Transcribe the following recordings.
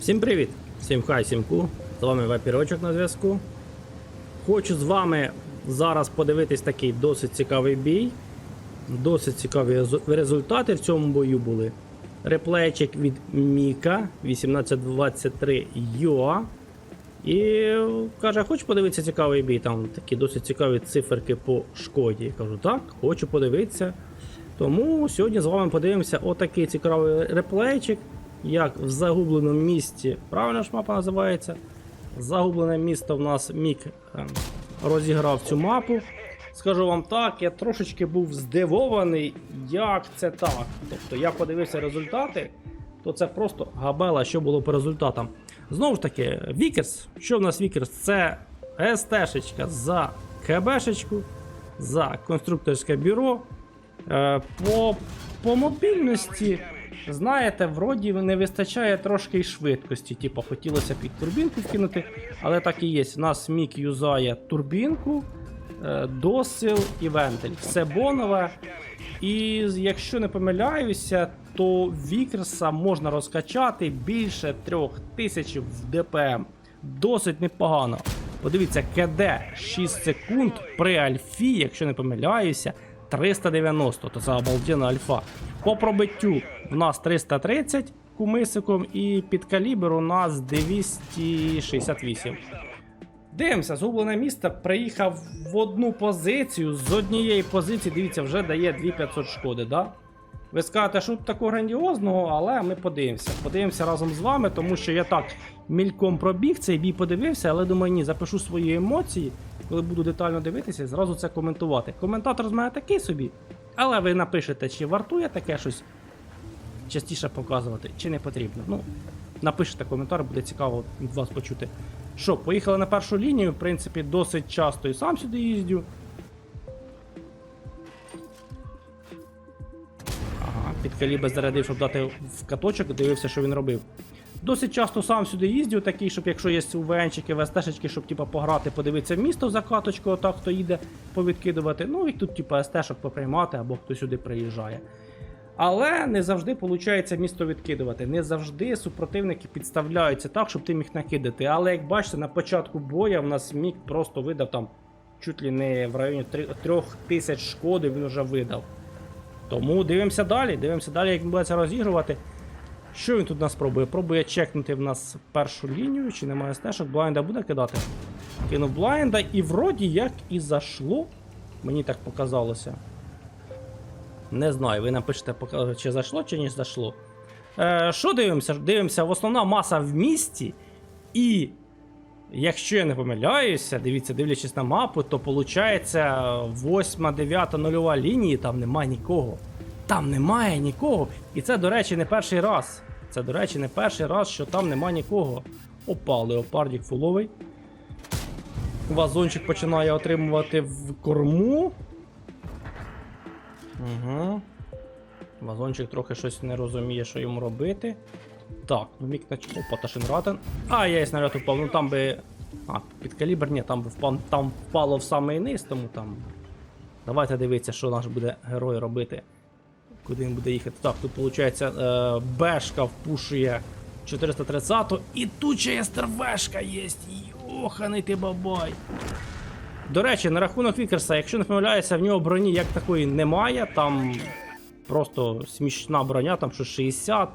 Всім привіт! Всім хай, всім ку. З вами Вапірочок на зв'язку. Хочу з вами зараз подивитись такий досить цікавий бій. Досить цікаві результати в цьому бою були. Реплейчик від Міка 1823 Йоа. І каже, хочу подивитися цікавий бій. Там такі досить цікаві циферки по шкоді. Я кажу, так, хочу подивитися. Тому сьогодні з вами подивимося отакий цікавий реплейчик, як в загубленому місті. Правильно ж мапа називається? Загублене місто в нас Мік е, розіграв цю мапу. Скажу вам так, я трошечки був здивований, як це так. Тобто я подивився результати, то це просто габела, що було по результатам. Знову ж таки, Вікерс. Що в нас Вікерс? Це СТ-шечка за КБшечку, за конструкторське бюро. Е, По, по мобільності, знаєте, вроді не вистачає трошки й швидкості. Типу, хотілося під турбінку вкинути, але так і є. У нас мік юзає турбінку, е, досил і вентиль. Все бонове. І якщо не помиляюся, то Вікерса можна розкачати більше 3000 в ДПМ. Досить непогано. Подивіться, КД 6 секунд при альфі, якщо не помиляюся, 390, то це обалденна альфа. По пробиттю в нас 330 кумисиком, і під калібр у нас 268. Дивимося, згублене місто приїхав в одну позицію. З однієї позиції, дивіться, вже дає 2500 шкоди, да? Ви скажете, що такого грандіозного, але ми подивимося. Подивимося разом з вами, тому що я так мільком пробіг цей бій подивився, але думаю, ні, запишу свої емоції, коли буду детально дивитися і зразу це коментувати. Коментатор з мене такий собі, але ви напишете, чи вартує таке щось частіше показувати, чи не потрібно. Ну, напишете коментар, буде цікаво від вас почути. Що, поїхали на першу лінію, в принципі, досить часто і сам сюди їздю. Ага, під калібр зарядив, щоб дати в каточок, дивився, що він робив. Досить часто сам сюди їздю, такий, щоб якщо є УВНчики, ВСТшечки, щоб типа, пограти, подивитися місто за каточку, отак хто їде повідкидувати. Ну і тут, типа, СТшок поприймати або хто сюди приїжджає. Але не завжди виходить місто відкидувати. Не завжди супротивники підставляються так, щоб ти міг накидати. Але як бачите, на початку боя в нас міг просто видав там чуть ли не в районі 3000 шкоди він вже видав. Тому дивимося далі, дивимося далі, як він буде це розігрувати. Що він тут нас пробує? Пробує чекнути в нас першу лінію, чи немає стежок, блайнда буде кидати. Кинув блайнда, і вроді як і зашло. Мені так показалося. Не знаю, ви напишете, чи зайшло, чи не зайшло. Е, що дивимося? Дивимося, в основна маса в місті. І якщо я не помиляюся, дивіться, дивлячись на мапу, то виходить 8, 9, нульова лінії, там немає нікого. Там немає нікого. І це, до речі, не перший раз. Це, до речі, не перший раз, що там немає нікого. Опа, леопардік фуловий. Вазончик починає отримувати в корму. Угу. Вазончик трохи щось не розуміє, що йому робити. Так, ну мік на Опа, Ташинратен. А, я снаряд упав. Ну там би. А, під калібр, ні, там би впав, там впало в самий низ, тому там. Давайте дивитися, що наш буде герой робити. Куди він буде їхати. Так, тут виходить е, Бешка впушує 430-ту. і тут ще є є. Йоханий ти бабай. До речі, на рахунок Вікерса, якщо не помиляюся, в нього броні як такої немає. Там просто смішна броня, там що 60,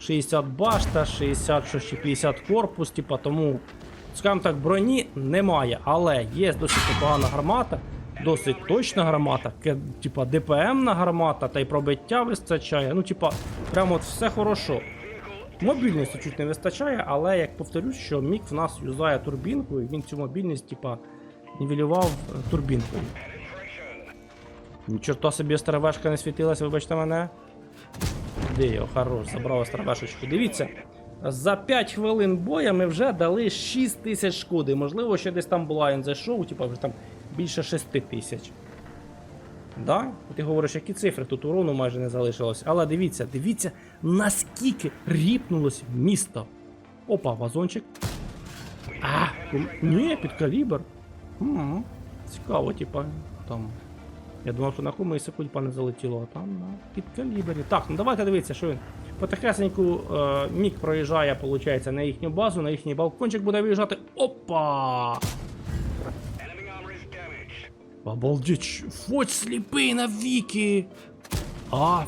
60 башта, 60 що ще 50 корпус, типа тому, скажімо так, броні немає. Але є досить непогана гармата, досить точна гармата, типа ДПМна гармата, та й пробиття вистачає. Ну, типа, прямо от все хорошо. Мобільності чуть не вистачає, але як повторюсь, що Мік в нас юзає турбінку, і він цю мобільність, типа, нівелював е, турбінкою. Чорта собі старовешка не світилась, вибачте мене. Де його хорош, забрав старовешечку. Дивіться, за 5 хвилин боя ми вже дали 6 тисяч шкоди. Можливо, ще десь там блайн зайшов, типа вже там більше 6 тисяч. Да? Ти говориш, які цифри, тут урону майже не залишилось. Але дивіться, дивіться, наскільки ріпнулось місто. Опа, вазончик. А, ні, під калібр. М, Цікаво, типа, там. Я думав, що на кумисі кульпа не залетіло, а там на під калібрі. Так, ну давайте дивіться, що він. Потихесеньку е, Мік проїжджає, виходить, на їхню базу, на їхній балкончик буде виїжджати. Опа! Обалдеть, фоть сліпий навіки. А,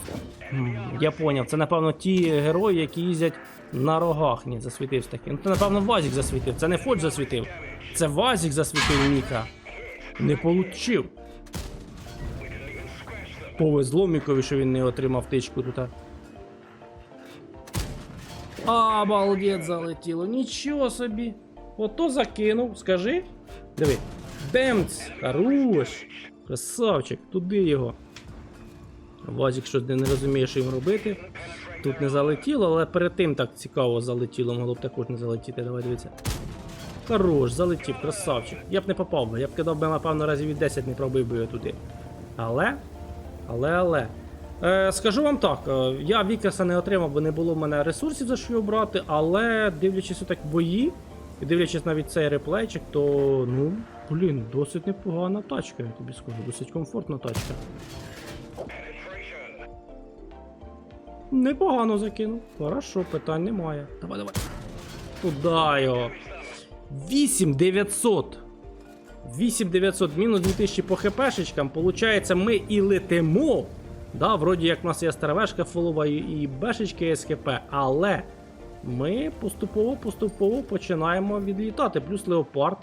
я поняв, це напевно ті герої, які їздять на рогах. Ні, засвітився такий. Ну це напевно Вазік засвітив. Це не Фоч засвітив. Це Вазік засвітив Міка. Не получив. Повезло Мікові, що він не отримав тичку тут. Обалдеть залетіло. Нічого собі. Ото закинув, скажи. Диви. Демц! Хорош! Красавчик, туди його. Вазік щось не розуміє, що їм робити. Тут не залетіло, але перед тим так цікаво залетіло, могло б також не залетіти. Давай дивіться. Хорош, залетів, красавчик. Я б не попав би, я б кидав би, напевно, разів від 10 не пробив би його туди. Але. Але, але. Е, скажу вам так, е, я Вікерса не отримав, бо не було в мене ресурсів за що його брати, але дивлячись отак бої, і дивлячись навіть цей реплейчик, то ну, блін, досить непогана тачка, я тобі скажу, досить комфортна тачка. Непогано закинув. Хорошо, питань немає. Давай, давай. Туда його. 8900. 8900 мінус 2000 по хпшечкам. Получається, ми і летимо. Да, вроді як в нас є старовешка фолова і, і бешечки СКП, але ми поступово-поступово починаємо відлітати. Плюс леопард.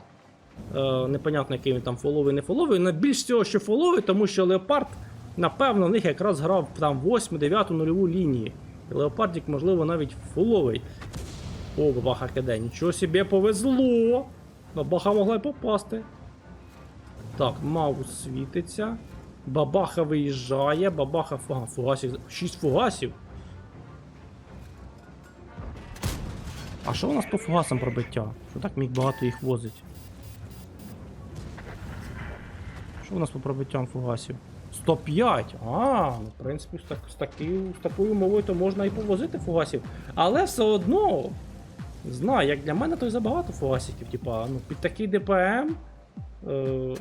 Е, непонятно, який він там фоловий, не фоловий. Але більш всього, що фоловий, тому що леопард, напевно, в них якраз грав там 8, 9 нульову лінії. І леопардік, можливо, навіть фоловий. О, бабаха киде, нічого собі повезло. Бабаха могла й попасти. Так, маус світиться. Бабаха виїжджає, бабаха фуга, фугасів. 6 фугасів. А що у нас по фугасам пробиття? Що так міг багато їх возить? Що у нас по пробиттям фугасів? 105! А, ну в принципі, з, так, з, такі, з такою мовою то можна і повозити фугасів. Але все одно. Знаю, як для мене, то й забагато фугасиків. Типа, ну під такий ДПМ. Е...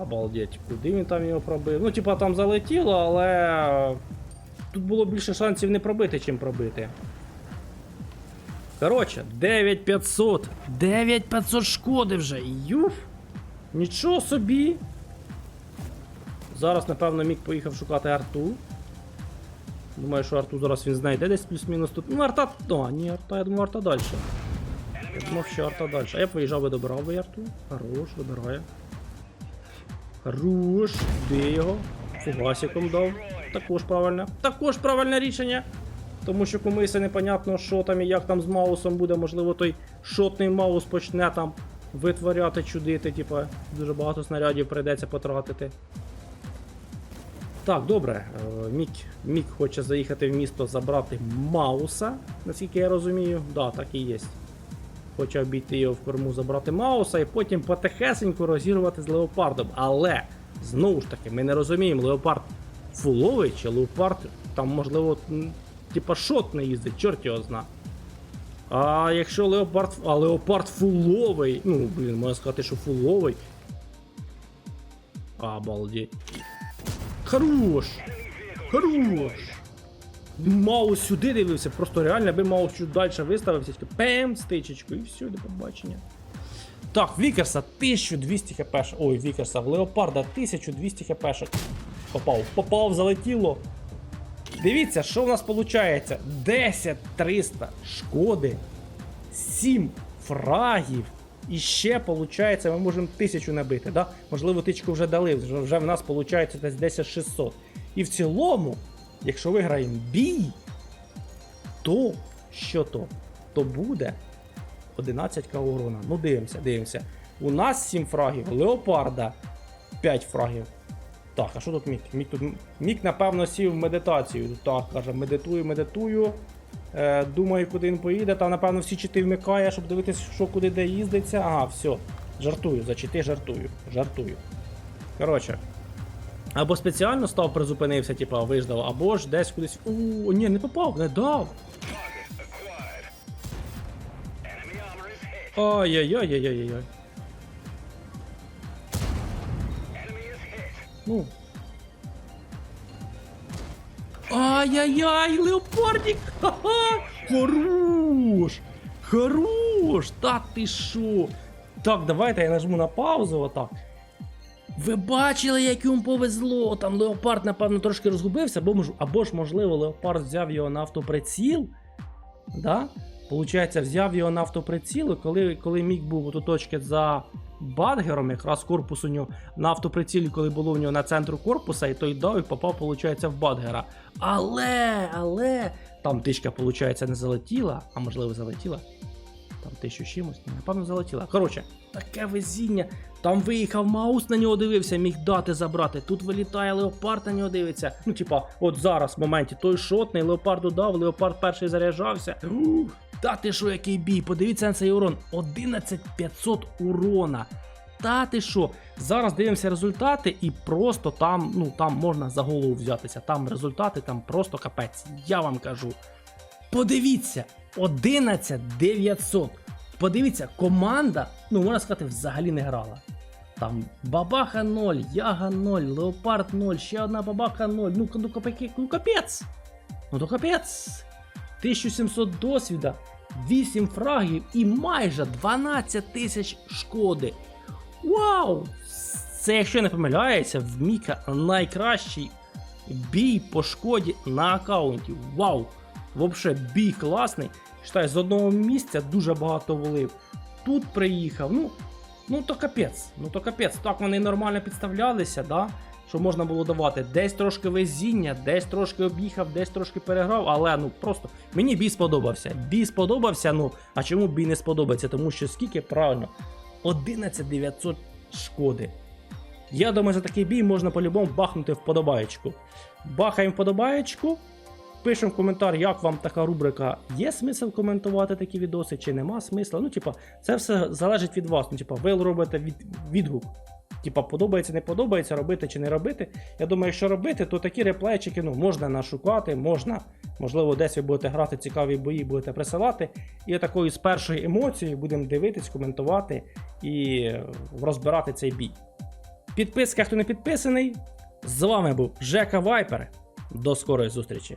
Обалдеть, куди він там його пробив? Ну, типа там залетіло, але. Тут було більше шансів не пробити, чим пробити. Коротше, 9500. 9500 шкоди вже. Юф. Нічого собі. Зараз, напевно, міг поїхав шукати арту. Думаю, що арту зараз він знайде десь плюс-мінус тут. Ну, арта. А, ні, арта, я думаю, арта далі. Я думав, що арта далі. А я б виїжджав би добирав би арту. Хорош, вибирає. Хорош, де його? Фугасиком дав. Також правильно. Також правильне рішення. Тому що комусь непонятно, що там і як там з маусом буде, можливо, той шотний маус почне там витворяти, чудити, типа, дуже багато снарядів прийдеться потратити. Так, добре. Е, Мік, Мік хоче заїхати в місто забрати Мауса, наскільки я розумію. Да, так і є. Хоче обійти його в корму, забрати Мауса і потім потихесеньку розірвати з леопардом. Але, знову ж таки, ми не розуміємо, леопард фуловий чи леопард там, можливо, типа шот не їздить, чорт його зна. А якщо леопард. А леопард фуловий. Ну, блін, можна сказати, що фуловий. Обалдеть. Хорош! Хорош! Маус сюди дивився, просто реально, аби маус чуть далі виставився, тільки пем, стичечку, і все, до побачення. Так, Вікерса 1200 хп. Ой, Вікерса, в Леопарда 1200 хп. Попав, попав, залетіло. Дивіться, що в нас виходить? 10 300 шкоди, 7 фрагів. І ще, виходить, ми можемо 1000 набити. Да? Можливо, тичку вже дали, вже, в нас виходить десь 10 600. І в цілому, якщо виграємо бій, то що то? То буде 11к урона. Ну, дивимося, дивимося. У нас 7 фрагів, леопарда 5 фрагів. Так, а що тут Мік? Мік тут Мік, напевно, сів в медитацію. Так, каже, медитую, медитую. Е, думаю, куди він поїде. Там, напевно, всі чити вмикає, щоб дивитися, що куди де їздиться. Ага, все. Жартую, за чити жартую. Жартую. Коротше. Або спеціально став, призупинився, типа, виждав, або ж десь кудись. У, ні, не попав, не дав. Ай-яй-яй-яй-яй-яй. Ну. Ай-яй-яй, леопардик! Ха-ха! Хорош! Хорош! Та ти що? Так, давайте я нажму на паузу отак. Ви бачили, як йому повезло. Там леопард, напевно, трошки розгубився, або, або ж, можливо, леопард взяв його на автоприціл. Да? Получається, взяв його на автоприціл, і коли, коли міг був у точки за бадгером, якраз корпус у нього на автоприцілі, коли було у нього на центру корпуса, і той дав і попав, виходить, в бадгера. Але, але, там тичка, виходить, не залетіла, а можливо залетіла. Там тисячу чимось, напевно, залетіла. Коротше, таке везіння. Там виїхав Маус на нього дивився, міг дати забрати. Тут вилітає леопард на нього дивиться. Ну, типа, от зараз в моменті той шотний, леопарду дав, леопард перший заряджався. Ух, Та ти що, який бій? Подивіться на цей урон. 11500 урона. Та ти що? Зараз дивимося результати, і просто там, ну там можна за голову взятися. Там результати, там просто капець. Я вам кажу. Подивіться, 11 900. Подивіться, команда, ну можна сказати, взагалі не грала. Там бабаха 0, яга 0, леопард 0, ще одна бабаха 0. Ну, ну, капеки- ну капець. Ну то капець. 1700 досвіда, 8 фрагів і майже 12 тисяч шкоди. Вау! Це, якщо я не помиляюся, в Міка найкращий бій по шкоді на аккаунті. Вау! Вообще бій класний. Читай, з одного місця дуже багато волив. Тут приїхав. Ну, ну то капець. Ну то капець. Так вони нормально підставлялися, да? Що можна було давати. Десь трошки везіння, десь трошки об'їхав, десь трошки переграв, але ну просто мені бій сподобався. Бій сподобався, ну а чому бій не сподобається? Тому що скільки правильно? 11900 шкоди. Я думаю, за такий бій можна по-любому бахнути вподобаєчку. Бахаємо вподобаєчку. Пишемо коментар, як вам така рубрика. Є смисл коментувати такі відоси, чи нема смисла. Ну, типа, це все залежить від вас. Ну, типа, ви робите від, відгук. Типа, подобається, не подобається, робити чи не робити. Я думаю, якщо робити, то такі реплейчики ну, можна нашукати, можна, можливо, десь ви будете грати цікаві бої, будете присилати. І такою з першої емоції будемо дивитись, коментувати і розбирати цей бій. Підписка, хто не підписаний. З вами був Жека Вайпер. До скорої зустрічі!